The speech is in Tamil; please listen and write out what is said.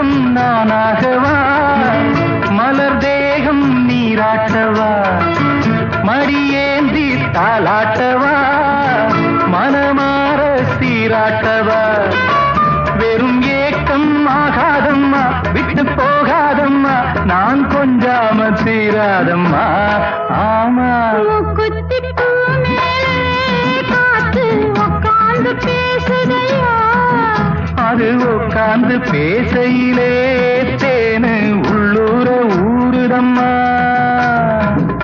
தேகம் நானாகவா? மலர் தேகம் நீராட்டவா? மடியேந்தி தாளாட்டவா? மனமாற சீராட்டவா? வெறும் ஏக்கம் ஆகாதம்மா விட்டு போகாதம்மா நான் கொஞ்சாம சீராதம்மா. வந்து உட்கார்ந்து பேசையிலே தேனு உள்ளூர ஊருதம்மா.